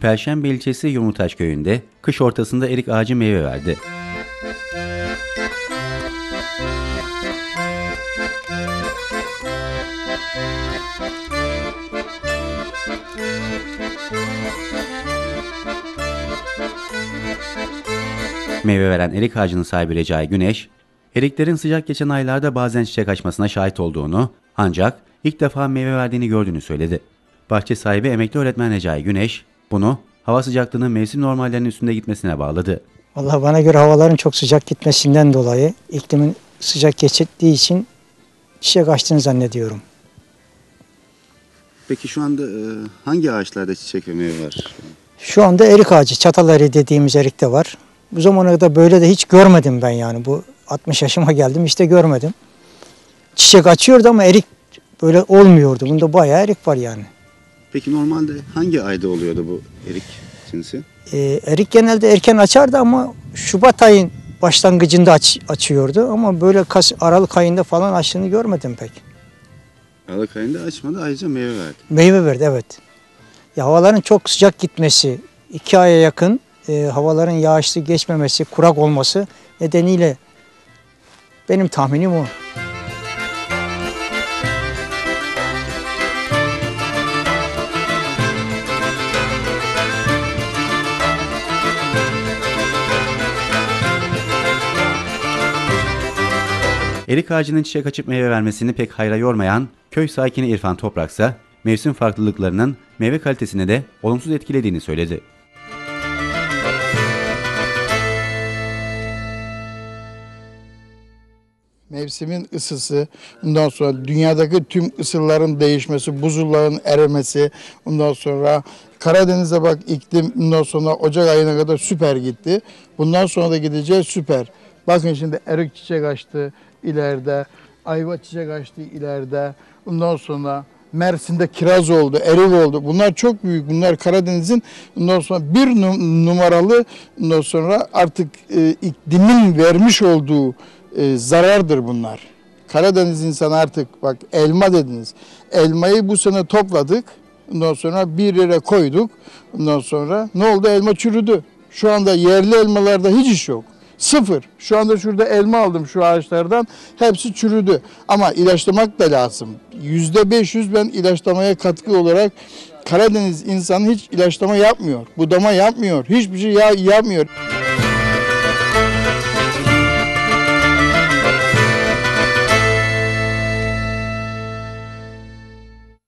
Perşembe ilçesi Yumurtaş köyünde kış ortasında erik ağacı meyve verdi. Meyve veren erik ağacının sahibi Recai Güneş, eriklerin sıcak geçen aylarda bazen çiçek açmasına şahit olduğunu ancak ilk defa meyve verdiğini gördüğünü söyledi. Bahçe sahibi emekli öğretmen Recai Güneş, bunu hava sıcaklığının mevsim normallerinin üstünde gitmesine bağladı. Vallahi bana göre havaların çok sıcak gitmesinden dolayı iklimin sıcak geçittiği için çiçek açtığını zannediyorum. Peki şu anda e, hangi ağaçlarda çiçek ve meyve var? Şu anda erik ağacı, çatal eriği dediğimiz erik de var. Bu zamana kadar böyle de hiç görmedim ben yani. Bu 60 yaşıma geldim işte görmedim. Çiçek açıyordu ama erik böyle olmuyordu. Bunda bayağı erik var yani. Peki normalde hangi ayda oluyordu bu erik cinsi? Ee, erik genelde erken açardı ama Şubat ayın başlangıcında aç, açıyordu. Ama böyle Kas, Aralık ayında falan açtığını görmedim pek. Aralık ayında açmadı ayrıca meyve verdi. Meyve verdi evet. Ya havaların çok sıcak gitmesi, iki aya yakın e, havaların yağışlı geçmemesi, kurak olması nedeniyle benim tahminim o. Erik ağacının çiçek açıp meyve vermesini pek hayra yormayan köy sakini İrfan Topraksa, mevsim farklılıklarının meyve kalitesini de olumsuz etkilediğini söyledi. Mevsimin ısısı, ondan sonra dünyadaki tüm ısıların değişmesi, buzulların erimesi, ondan sonra Karadeniz'e bak iklim ondan sonra Ocak ayına kadar süper gitti. Bundan sonra da gideceği süper. Bakın şimdi erik çiçek açtı ileride, ayva çiçek açtı ileride. Ondan sonra Mersin'de kiraz oldu, erik oldu. Bunlar çok büyük. Bunlar Karadeniz'in ondan sonra bir num- numaralı ondan sonra artık e, iklimin vermiş olduğu e, zarardır bunlar. Karadeniz insanı artık bak elma dediniz. Elmayı bu sene topladık. Ondan sonra bir yere koyduk. Ondan sonra ne oldu? Elma çürüdü. Şu anda yerli elmalarda hiç iş yok. Sıfır. Şu anda şurada elma aldım şu ağaçlardan. Hepsi çürüdü. Ama ilaçlamak da lazım. Yüzde 500 ben ilaçlamaya katkı olarak Karadeniz insanı hiç ilaçlama yapmıyor. Budama yapmıyor. Hiçbir şey ya- yapmıyor.